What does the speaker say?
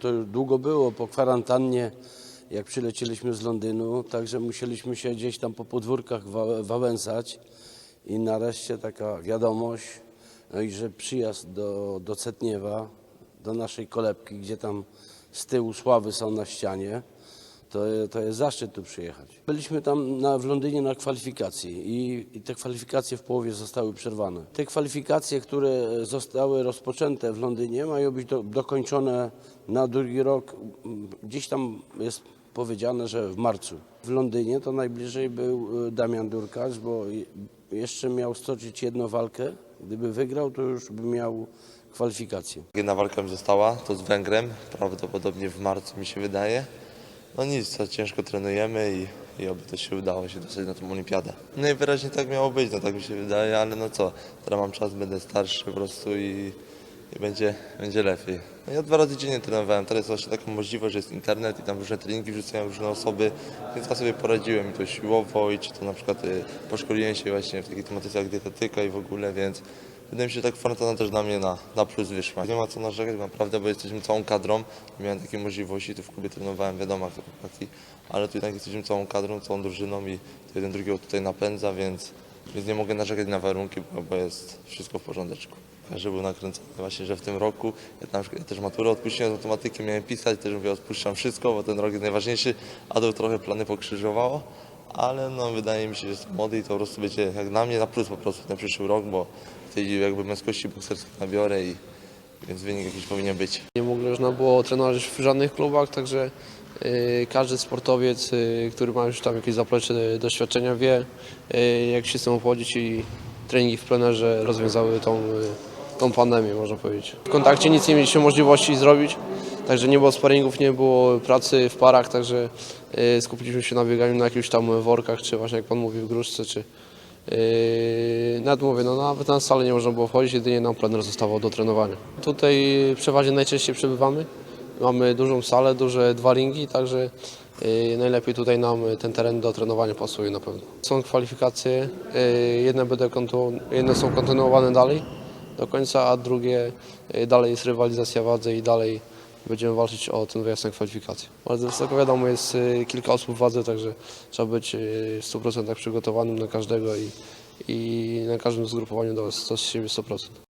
To już długo było po kwarantannie, jak przylecieliśmy z Londynu, także musieliśmy się gdzieś tam po podwórkach wa- wałęsać i nareszcie taka wiadomość, no i że przyjazd do, do Cetniewa, do naszej kolebki, gdzie tam z tyłu sławy są na ścianie, to, to jest zaszczyt tu przyjechać. Byliśmy tam na, w Londynie na kwalifikacji i, i te kwalifikacje w połowie zostały przerwane. Te kwalifikacje, które zostały rozpoczęte w Londynie mają być do, dokończone na drugi rok. Gdzieś tam jest powiedziane, że w marcu. W Londynie to najbliżej był y, Damian Durkacz, bo je- jeszcze miał stoczyć jedną walkę. Gdyby wygrał, to już by miał kwalifikacje. Jedna walka mi została, to z Węgrem, prawdopodobnie w marcu mi się wydaje. No nic, co ciężko trenujemy i, i oby to się udało się dostać na tą olimpiadę. Najwyraźniej tak miało być, no tak mi się wydaje, ale no co, teraz mam czas, będę starszy po prostu i, i będzie, będzie lepiej. No ja dwa razy dziennie trenowałem, teraz jest właśnie taką możliwość, że jest internet i tam różne treningi wrzucają różne osoby, więc ja sobie poradziłem i to siłowo i czy to na przykład y, poszkoliłem się właśnie w takiej tematyce jak dietetyka i w ogóle, więc Wydaje mi się, że tak kwarantanna też dla mnie na, na plus wyszła. Nie ma co narzekać naprawdę, bo jesteśmy całą kadrą. Miałem takiej możliwości, tu w klubie trenowałem, wiadomo, chłopaki, ale tu jednak jesteśmy całą kadrą, całą drużyną i to jeden drugiego tutaj napędza, więc, więc nie mogę narzekać na warunki, bo, bo jest wszystko w porządeczku. Każdy był nakręcony właśnie, że w tym roku, ja, na przykład, ja też maturę odpuściłem z matematyki, miałem pisać, też mówię, odpuszczam wszystko, bo ten rok jest najważniejszy, a to trochę plany pokrzyżowało. Ale no, wydaje mi się, że jest młody i to po prostu będzie jak dla mnie na plus po prostu ten przyszły rok, bo tej jakby męskości bokserskiej nabiorę i więc wynik jakiś powinien być. Nie można było trenować w żadnych klubach, także y, każdy sportowiec, y, który ma już tam jakieś zaplecze y, doświadczenia wie, y, jak się z tym obchodzić i treningi w plenerze rozwiązały tą, y, tą pandemię, można powiedzieć. W kontakcie nic nie mieliśmy możliwości zrobić, także nie było sparingów, nie było pracy w parach, także y, skupiliśmy się na bieganiu na jakichś tam workach, czy właśnie jak Pan mówił, gruszce, czy Yy, nawet mówię, no nawet na salę nie można było wchodzić, jedynie nam plener zostawał do trenowania. Tutaj przeważnie najczęściej przebywamy. Mamy dużą salę, duże dwa ringi, także yy, najlepiej tutaj nam ten teren do trenowania pasuje na pewno. Są kwalifikacje, yy, jedne, kontynu- jedne są kontynuowane dalej do końca, a drugie yy, dalej jest rywalizacja wadze i dalej będziemy walczyć o ten wyjazd na kwalifikacje. Bardzo wysoko wiadomo jest y, kilka osób w wadze, także trzeba być y, w 100% przygotowanym na każdego i, i na każdym zgrupowaniu do, do siebie 100%.